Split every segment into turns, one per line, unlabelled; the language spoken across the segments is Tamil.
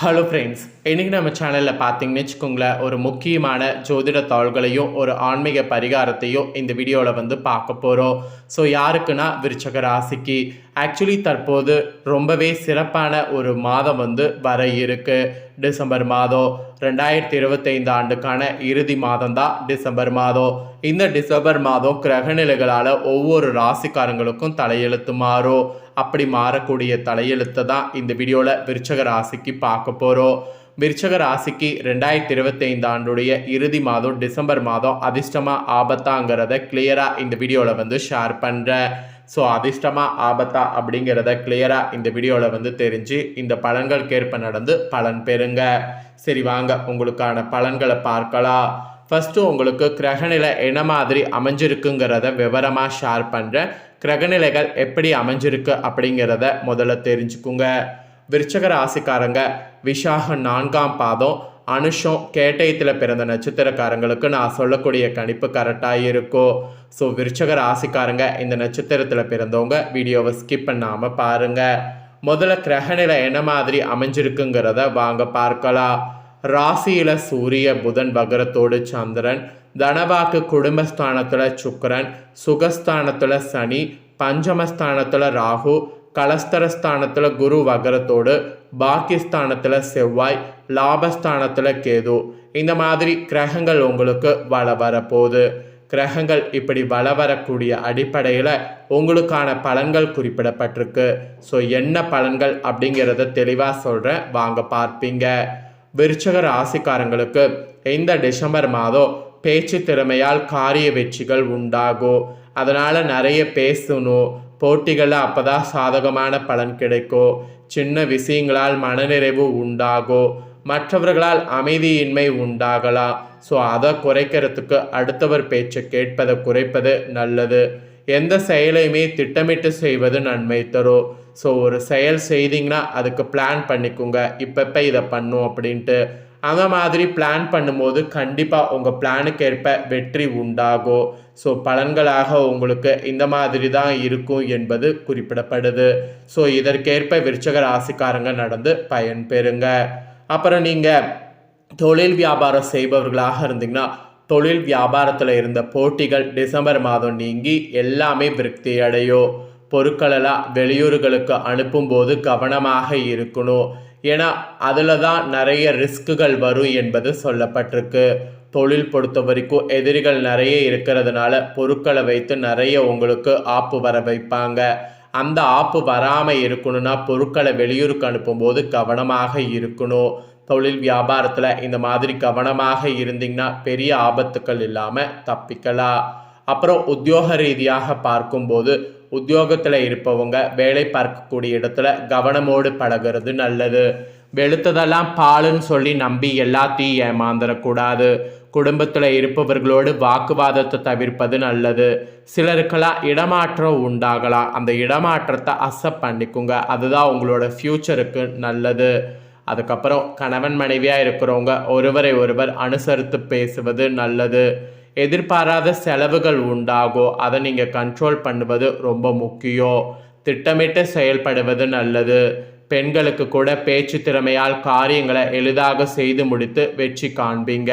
ஹலோ ஃப்ரெண்ட்ஸ் இன்றைக்கி நம்ம சேனலில் பார்த்தீங்கன்னு வச்சுக்கோங்களேன் ஒரு முக்கியமான ஜோதிட தாள்களையும் ஒரு ஆன்மீக பரிகாரத்தையும் இந்த வீடியோவில் வந்து பார்க்க போகிறோம் ஸோ யாருக்குன்னா விருச்சக ராசிக்கு ஆக்சுவலி தற்போது ரொம்பவே சிறப்பான ஒரு மாதம் வந்து வர இருக்குது டிசம்பர் மாதம் ரெண்டாயிரத்தி இருபத்தைந்து ஆண்டுக்கான இறுதி மாதம் தான் டிசம்பர் மாதம் இந்த டிசம்பர் மாதம் கிரகநிலைகளால் ஒவ்வொரு ராசிக்காரங்களுக்கும் தலையெழுத்து மாறும் அப்படி மாறக்கூடிய தலையெழுத்தை தான் இந்த வீடியோவில் விருச்சக ராசிக்கு பார்க்க போகிறோம் விருச்சக ராசிக்கு ரெண்டாயிரத்தி இருபத்தைந்து ஆண்டுடைய இறுதி மாதம் டிசம்பர் மாதம் அதிர்ஷ்டமாக ஆபத்தாங்கிறத கிளியராக இந்த வீடியோவில் வந்து ஷேர் பண்ணுறேன் ஸோ அதிர்ஷ்டமாக ஆபத்தா அப்படிங்கிறத கிளியராக இந்த வீடியோவில் வந்து தெரிஞ்சு இந்த கேற்ப நடந்து பலன் பெறுங்க சரி வாங்க உங்களுக்கான பலன்களை பார்க்கலாம் ஃபஸ்ட்டு உங்களுக்கு கிரகநிலை என்ன மாதிரி அமைஞ்சிருக்குங்கிறத விவரமாக ஷேர் பண்ணுறேன் கிரகநிலைகள் எப்படி அமைஞ்சிருக்கு அப்படிங்கிறத முதல்ல தெரிஞ்சுக்குங்க விருச்சக ராசிக்காரங்க விஷாக நான்காம் பாதம் அனுஷம் கேட்டயத்தில் பிறந்த நட்சத்திரக்காரங்களுக்கு நான் சொல்லக்கூடிய கணிப்பு கரெக்டாக இருக்கும் ஸோ விருச்சக ராசிக்காரங்க இந்த நட்சத்திரத்தில் பிறந்தவங்க வீடியோவை ஸ்கிப் பண்ணாமல் பாருங்கள் முதல்ல கிரகநிலை என்ன மாதிரி அமைஞ்சிருக்குங்கிறத வாங்க பார்க்கலாம் ராசியில் சூரிய புதன் பகரத்தோடு சந்திரன் தனவாக்கு குடும்பஸ்தானத்தில் சுக்கரன் சுகஸ்தானத்தில் சனி பஞ்சமஸ்தானத்தில் ராகு கலஸ்தரஸ்தானத்தில் குரு வகரத்தோடு பாகிஸ்தானத்தில் செவ்வாய் லாபஸ்தானத்தில் கேது இந்த மாதிரி கிரகங்கள் உங்களுக்கு வள வரப்போகுது கிரகங்கள் இப்படி வள வரக்கூடிய அடிப்படையில் உங்களுக்கான பலன்கள் குறிப்பிடப்பட்டிருக்கு ஸோ என்ன பலன்கள் அப்படிங்கிறத தெளிவாக சொல்கிறேன் வாங்க பார்ப்பீங்க விருச்சக ராசிக்காரங்களுக்கு இந்த டிசம்பர் மாதம் பேச்சு திறமையால் காரிய வெற்றிகள் உண்டாகும் அதனால் நிறைய பேசணும் போட்டிகளில் அப்போ தான் சாதகமான பலன் கிடைக்கும் சின்ன விஷயங்களால் மனநிறைவு உண்டாகும் மற்றவர்களால் அமைதியின்மை உண்டாகலாம் ஸோ அதை குறைக்கிறதுக்கு அடுத்தவர் பேச்சை கேட்பதை குறைப்பது நல்லது எந்த செயலையுமே திட்டமிட்டு செய்வது நன்மை தரும் ஸோ ஒரு செயல் செய்தீங்கன்னா அதுக்கு பிளான் பண்ணிக்கோங்க இப்பப்போ இதை பண்ணும் அப்படின்ட்டு அந்த மாதிரி பிளான் பண்ணும்போது கண்டிப்பாக உங்கள் பிளானுக்கு ஏற்ப வெற்றி உண்டாகும் ஸோ பலன்களாக உங்களுக்கு இந்த மாதிரி தான் இருக்கும் என்பது குறிப்பிடப்படுது ஸோ இதற்கேற்ப விருச்சக ராசிக்காரங்க நடந்து பயன்பெறுங்க அப்புறம் நீங்கள் தொழில் வியாபாரம் செய்பவர்களாக இருந்தீங்கன்னா தொழில் வியாபாரத்தில் இருந்த போட்டிகள் டிசம்பர் மாதம் நீங்கி எல்லாமே விருத்தி அடையும் பொருட்களெல்லாம் வெளியூர்களுக்கு அனுப்பும்போது கவனமாக இருக்கணும் ஏன்னா அதில் தான் நிறைய ரிஸ்க்குகள் வரும் என்பது சொல்லப்பட்டிருக்கு தொழில் பொறுத்த வரைக்கும் எதிரிகள் நிறைய இருக்கிறதுனால பொருட்களை வைத்து நிறைய உங்களுக்கு ஆப்பு வர வைப்பாங்க அந்த ஆப்பு வராமல் இருக்கணும்னா பொருட்களை வெளியூருக்கு அனுப்பும்போது கவனமாக இருக்கணும் தொழில் வியாபாரத்தில் இந்த மாதிரி கவனமாக இருந்தீங்கன்னா பெரிய ஆபத்துக்கள் இல்லாமல் தப்பிக்கலாம் அப்புறம் உத்தியோக ரீதியாக பார்க்கும்போது உத்தியோகத்தில் இருப்பவங்க வேலை பார்க்கக்கூடிய இடத்துல கவனமோடு பழகிறது நல்லது வெளுத்ததெல்லாம் பாலுன்னு சொல்லி நம்பி எல்லாத்தையும் ஏமாந்துடக்கூடாது குடும்பத்தில் இருப்பவர்களோடு வாக்குவாதத்தை தவிர்ப்பது நல்லது சிலருக்கெல்லாம் இடமாற்றம் உண்டாகலாம் அந்த இடமாற்றத்தை அக்செப்ட் பண்ணிக்கோங்க அதுதான் உங்களோட ஃப்யூச்சருக்கு நல்லது அதுக்கப்புறம் கணவன் மனைவியாக இருக்கிறவங்க ஒருவரை ஒருவர் அனுசரித்து பேசுவது நல்லது எதிர்பாராத செலவுகள் உண்டாகும் அதை நீங்கள் கண்ட்ரோல் பண்ணுவது ரொம்ப முக்கியம் திட்டமிட்டு செயல்படுவது நல்லது பெண்களுக்கு கூட பேச்சு திறமையால் காரியங்களை எளிதாக செய்து முடித்து வெற்றி காண்பீங்க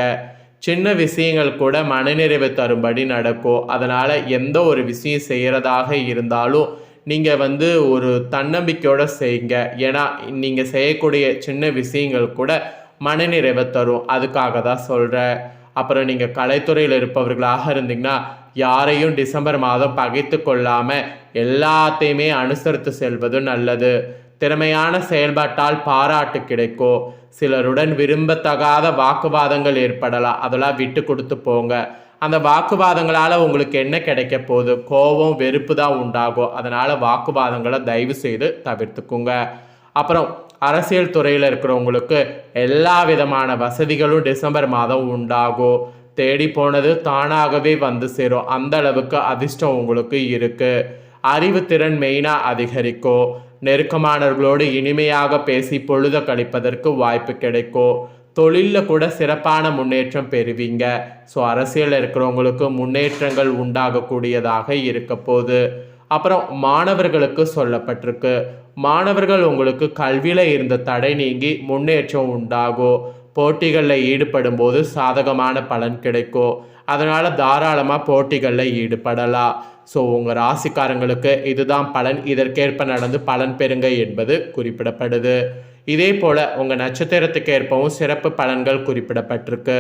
சின்ன விஷயங்கள் கூட மனநிறைவு தரும்படி நடக்கும் அதனால் எந்த ஒரு விஷயம் செய்கிறதாக இருந்தாலும் நீங்கள் வந்து ஒரு தன்னம்பிக்கையோடு செய்யுங்க ஏன்னா நீங்கள் செய்யக்கூடிய சின்ன விஷயங்கள் கூட மனநிறைவை தரும் அதுக்காக தான் சொல்கிறேன் அப்புறம் நீங்கள் கலைத்துறையில் இருப்பவர்களாக இருந்தீங்கன்னா யாரையும் டிசம்பர் மாதம் பகைத்து கொள்ளாமல் எல்லாத்தையுமே அனுசரித்து செல்வது நல்லது திறமையான செயல்பாட்டால் பாராட்டு கிடைக்கும் சிலருடன் விரும்பத்தகாத வாக்குவாதங்கள் ஏற்படலாம் அதெல்லாம் விட்டு கொடுத்து போங்க அந்த வாக்குவாதங்களால் உங்களுக்கு என்ன கிடைக்க போகுது கோபம் வெறுப்பு தான் உண்டாகும் அதனால் வாக்குவாதங்களை தயவு செய்து தவிர்த்துக்குங்க அப்புறம் அரசியல் துறையில் இருக்கிறவங்களுக்கு எல்லா விதமான வசதிகளும் டிசம்பர் மாதம் உண்டாகும் தேடி போனது தானாகவே வந்து சேரும் அந்த அளவுக்கு அதிர்ஷ்டம் உங்களுக்கு இருக்குது அறிவுத்திறன் மெயினாக அதிகரிக்கும் நெருக்கமானவர்களோடு இனிமையாக பேசி பொழுத கழிப்பதற்கு வாய்ப்பு கிடைக்கும் தொழிலில் கூட சிறப்பான முன்னேற்றம் பெறுவீங்க ஸோ அரசியலில் இருக்கிறவங்களுக்கு முன்னேற்றங்கள் உண்டாகக்கூடியதாக இருக்க போகுது அப்புறம் மாணவர்களுக்கு சொல்லப்பட்டிருக்கு மாணவர்கள் உங்களுக்கு கல்வியில் இருந்த தடை நீங்கி முன்னேற்றம் உண்டாகும் போட்டிகளில் ஈடுபடும் போது சாதகமான பலன் கிடைக்கும் அதனால் தாராளமாக போட்டிகளில் ஈடுபடலாம் ஸோ உங்கள் ராசிக்காரங்களுக்கு இதுதான் பலன் இதற்கேற்ப நடந்து பலன் பெறுங்க என்பது குறிப்பிடப்படுது இதே போல் உங்கள் நட்சத்திரத்துக்கு ஏற்பவும் சிறப்பு பலன்கள் குறிப்பிடப்பட்டிருக்கு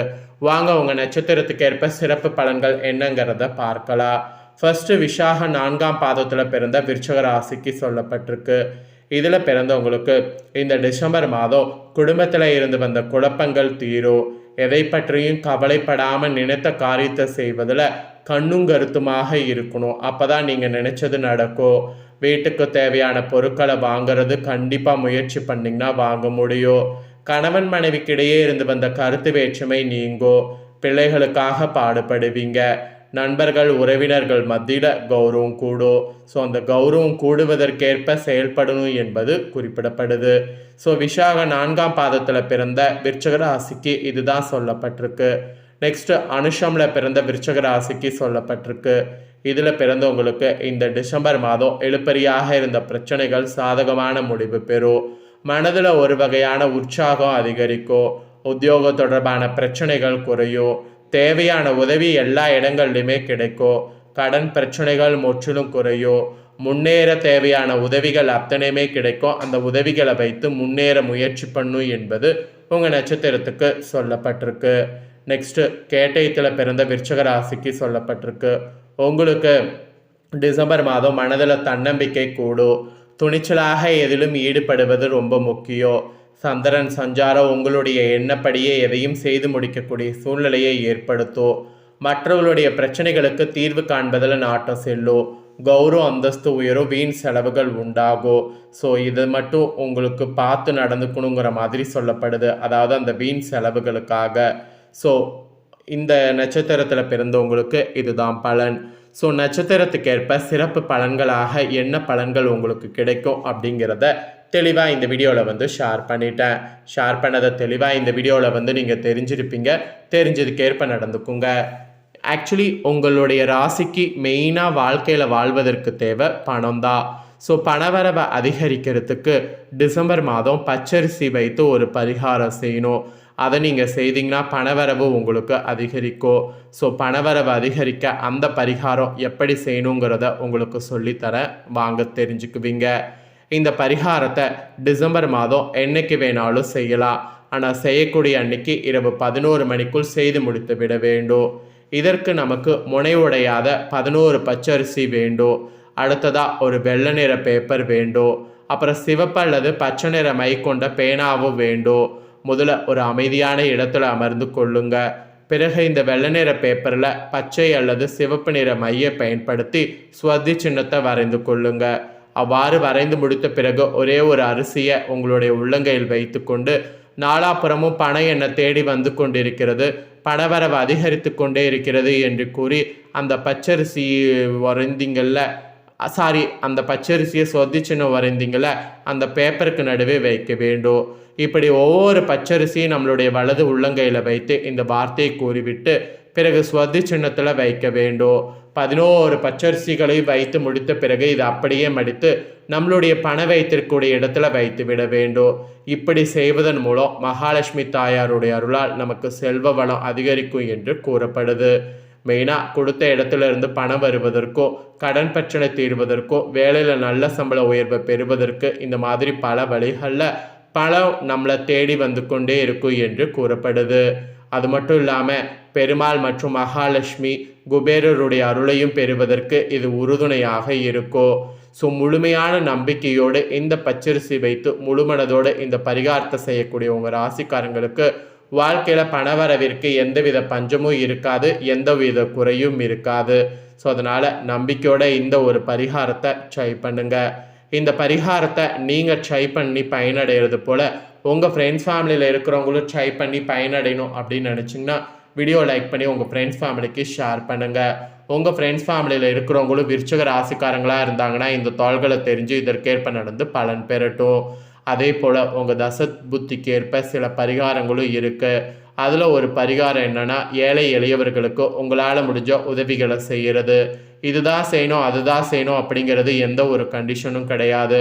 வாங்க உங்கள் நட்சத்திரத்துக்கு ஏற்ப சிறப்பு பலன்கள் என்னங்கிறத பார்க்கலாம் ஃபஸ்ட்டு விஷாக நான்காம் பாதத்தில் பிறந்த விருச்சக ராசிக்கு சொல்லப்பட்டிருக்கு இதில் பிறந்தவங்களுக்கு இந்த டிசம்பர் மாதம் குடும்பத்தில் இருந்து வந்த குழப்பங்கள் தீரும் எதை பற்றியும் கவலைப்படாமல் நினைத்த காரியத்தை செய்வதில் கண்ணும் கருத்துமாக இருக்கணும் அப்போ தான் நீங்கள் நினச்சது நடக்கும் வீட்டுக்கு தேவையான பொருட்களை வாங்கிறது கண்டிப்பாக முயற்சி பண்ணிங்கன்னா வாங்க முடியும் கணவன் மனைவிக்கிடையே இருந்து வந்த கருத்து வேற்றுமை நீங்கோ பிள்ளைகளுக்காக பாடுபடுவீங்க நண்பர்கள் உறவினர்கள் மத்தியில் கௌரவம் கூடும் ஸோ அந்த கௌரவம் கூடுவதற்கேற்ப செயல்படணும் என்பது குறிப்பிடப்படுது ஸோ விஷாக நான்காம் பாதத்தில் பிறந்த விருச்சக ராசிக்கு இதுதான் சொல்லப்பட்டிருக்கு நெக்ஸ்ட்டு அனுஷமில் பிறந்த விருச்சக ராசிக்கு சொல்லப்பட்டிருக்கு இதில் பிறந்தவங்களுக்கு இந்த டிசம்பர் மாதம் எழுப்பறியாக இருந்த பிரச்சனைகள் சாதகமான முடிவு பெறும் மனதில் ஒரு வகையான உற்சாகம் அதிகரிக்கும் உத்தியோக தொடர்பான பிரச்சனைகள் குறையும் தேவையான உதவி எல்லா இடங்கள்லையுமே கிடைக்கும் கடன் பிரச்சனைகள் முற்றிலும் குறையும் முன்னேற தேவையான உதவிகள் அத்தனையுமே கிடைக்கும் அந்த உதவிகளை வைத்து முன்னேற முயற்சி பண்ணும் என்பது உங்கள் நட்சத்திரத்துக்கு சொல்லப்பட்டிருக்கு நெக்ஸ்ட்டு கேட்டயத்தில் பிறந்த விருச்சக ராசிக்கு சொல்லப்பட்டிருக்கு உங்களுக்கு டிசம்பர் மாதம் மனதில் தன்னம்பிக்கை கூடும் துணிச்சலாக எதிலும் ஈடுபடுவது ரொம்ப முக்கியம் சந்திரன் சஞ்சாரம் உங்களுடைய எண்ணப்படியே எதையும் செய்து முடிக்கக்கூடிய சூழ்நிலையை ஏற்படுத்தோ மற்றவர்களுடைய பிரச்சனைகளுக்கு தீர்வு காண்பதில் நாட்டம் செல்லோ கௌரவ அந்தஸ்து உயரும் வீண் செலவுகள் உண்டாகும் ஸோ இது மட்டும் உங்களுக்கு பார்த்து நடந்துக்கணுங்கிற மாதிரி சொல்லப்படுது அதாவது அந்த வீண் செலவுகளுக்காக ஸோ இந்த நட்சத்திரத்தில் பிறந்தவங்களுக்கு இதுதான் பலன் ஸோ நட்சத்திரத்துக்கேற்ப சிறப்பு பலன்களாக என்ன பலன்கள் உங்களுக்கு கிடைக்கும் அப்படிங்கிறத தெளிவாக இந்த வீடியோவில் வந்து ஷேர் பண்ணிட்டேன் ஷேர் பண்ணதை தெளிவாக இந்த வீடியோவில் வந்து நீங்கள் தெரிஞ்சிருப்பீங்க ஏற்ப நடந்துக்குங்க ஆக்சுவலி உங்களுடைய ராசிக்கு மெயினாக வாழ்க்கையில் வாழ்வதற்கு தேவை பணம் தான் ஸோ பணவரவை அதிகரிக்கிறதுக்கு டிசம்பர் மாதம் பச்சரிசி வைத்து ஒரு பரிகாரம் செய்யணும் அதை நீங்கள் செய்தீங்கன்னா பணவரவு உங்களுக்கு அதிகரிக்கும் ஸோ பணவரவு அதிகரிக்க அந்த பரிகாரம் எப்படி செய்யணுங்கிறத உங்களுக்கு சொல்லித்தரேன் வாங்க தெரிஞ்சுக்குவீங்க இந்த பரிகாரத்தை டிசம்பர் மாதம் என்னைக்கு வேணாலும் செய்யலாம் ஆனால் செய்யக்கூடிய அன்னைக்கு இரவு பதினோரு மணிக்குள் செய்து முடித்து விட வேண்டும் இதற்கு நமக்கு முனைவுடையாத பதினோரு பச்சரிசி வேண்டும் அடுத்ததாக ஒரு வெள்ளை நிற பேப்பர் வேண்டும் அப்புறம் சிவப்பு அல்லது பச்சை நிற மை கொண்ட பேனாவும் வேண்டும் முதல்ல ஒரு அமைதியான இடத்துல அமர்ந்து கொள்ளுங்க பிறகு இந்த வெள்ளை நிற பேப்பரில் பச்சை அல்லது சிவப்பு நிற மையை பயன்படுத்தி ஸ்வதி சின்னத்தை வரைந்து கொள்ளுங்கள் அவ்வாறு வரைந்து முடித்த பிறகு ஒரே ஒரு அரிசியை உங்களுடைய உள்ளங்கையில் வைத்துக்கொண்டு நாலாப்புறமும் பணம் என்னை தேடி வந்து கொண்டிருக்கிறது பணவரவு அதிகரித்து கொண்டே இருக்கிறது என்று கூறி அந்த பச்சரிசி வரைந்தீங்கள்ல சாரி அந்த பச்சரிசியை சொதிச்சின்னு வரைந்தீங்கள அந்த பேப்பருக்கு நடுவே வைக்க வேண்டும் இப்படி ஒவ்வொரு பச்சரிசியும் நம்மளுடைய வலது உள்ளங்கையில் வைத்து இந்த வார்த்தையை கூறிவிட்டு பிறகு சுவதி சின்னத்தில் வைக்க வேண்டும் பதினோரு பச்சரிசிகளை வைத்து முடித்த பிறகு இது அப்படியே மடித்து நம்மளுடைய பண வைத்திருக்கக்கூடிய இடத்துல வைத்து விட வேண்டும் இப்படி செய்வதன் மூலம் மகாலட்சுமி தாயாருடைய அருளால் நமக்கு செல்வ வளம் அதிகரிக்கும் என்று கூறப்படுது மெயினாக கொடுத்த இடத்துல இருந்து பணம் வருவதற்கோ கடன் பிரச்சனை தீர்வதற்கோ வேலையில் நல்ல சம்பள உயர்வை பெறுவதற்கு இந்த மாதிரி பல வழிகளில் பலம் நம்மளை தேடி வந்து கொண்டே இருக்கும் என்று கூறப்படுது அது மட்டும் இல்லாமல் பெருமாள் மற்றும் மகாலட்சுமி குபேரருடைய அருளையும் பெறுவதற்கு இது உறுதுணையாக இருக்கோ ஸோ முழுமையான நம்பிக்கையோடு இந்த பச்சரிசி வைத்து முழுமனதோடு இந்த பரிகாரத்தை செய்யக்கூடிய உங்கள் ராசிக்காரங்களுக்கு வாழ்க்கையில் பணவரவிற்கு எந்தவித பஞ்சமும் இருக்காது எந்தவித குறையும் இருக்காது ஸோ அதனால் நம்பிக்கையோட இந்த ஒரு பரிகாரத்தை ட்ரை பண்ணுங்கள் இந்த பரிகாரத்தை நீங்கள் ட்ரை பண்ணி பயனடைகிறது போல் உங்கள் ஃப்ரெண்ட்ஸ் ஃபேமிலியில் இருக்கிறவங்களும் ட்ரை பண்ணி பயனடையணும் அப்படின்னு நினச்சிங்கன்னா வீடியோ லைக் பண்ணி உங்கள் ஃப்ரெண்ட்ஸ் ஃபேமிலிக்கு ஷேர் பண்ணுங்கள் உங்கள் ஃப்ரெண்ட்ஸ் ஃபேமிலியில் இருக்கிறவங்களும் விருச்சக ராசிக்காரங்களாக இருந்தாங்கன்னா இந்த தாள்களை தெரிஞ்சு இதற்கேற்ப நடந்து பலன் பெறட்டும் அதே போல் உங்கள் தசத் புத்திக்கு ஏற்ப சில பரிகாரங்களும் இருக்குது அதில் ஒரு பரிகாரம் என்னென்னா ஏழை எளியவர்களுக்கு உங்களால் முடிஞ்ச உதவிகளை செய்கிறது இதுதான் செய்யணும் அதுதான் செய்யணும் அப்படிங்கிறது எந்த ஒரு கண்டிஷனும் கிடையாது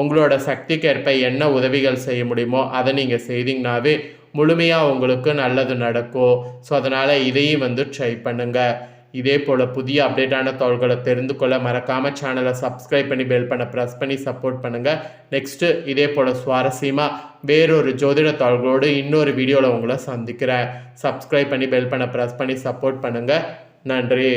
உங்களோட சக்திக்கேற்ப என்ன உதவிகள் செய்ய முடியுமோ அதை நீங்கள் செய்தீங்கன்னாவே முழுமையாக உங்களுக்கு நல்லது நடக்கும் ஸோ அதனால் இதையும் வந்து ட்ரை பண்ணுங்கள் இதே போல் புதிய அப்டேட்டான தகவல்களை தெரிந்து கொள்ள மறக்காமல் சேனலை சப்ஸ்கிரைப் பண்ணி பெல் பண்ண ப்ரெஸ் பண்ணி சப்போர்ட் பண்ணுங்கள் நெக்ஸ்ட்டு இதே போல் சுவாரஸ்யமாக வேறொரு ஜோதிட தகவல்களோடு இன்னொரு வீடியோவில் உங்களை சந்திக்கிறேன் சப்ஸ்கிரைப் பண்ணி பெல் பண்ண ப்ரெஸ் பண்ணி சப்போர்ட் பண்ணுங்கள் நன்றி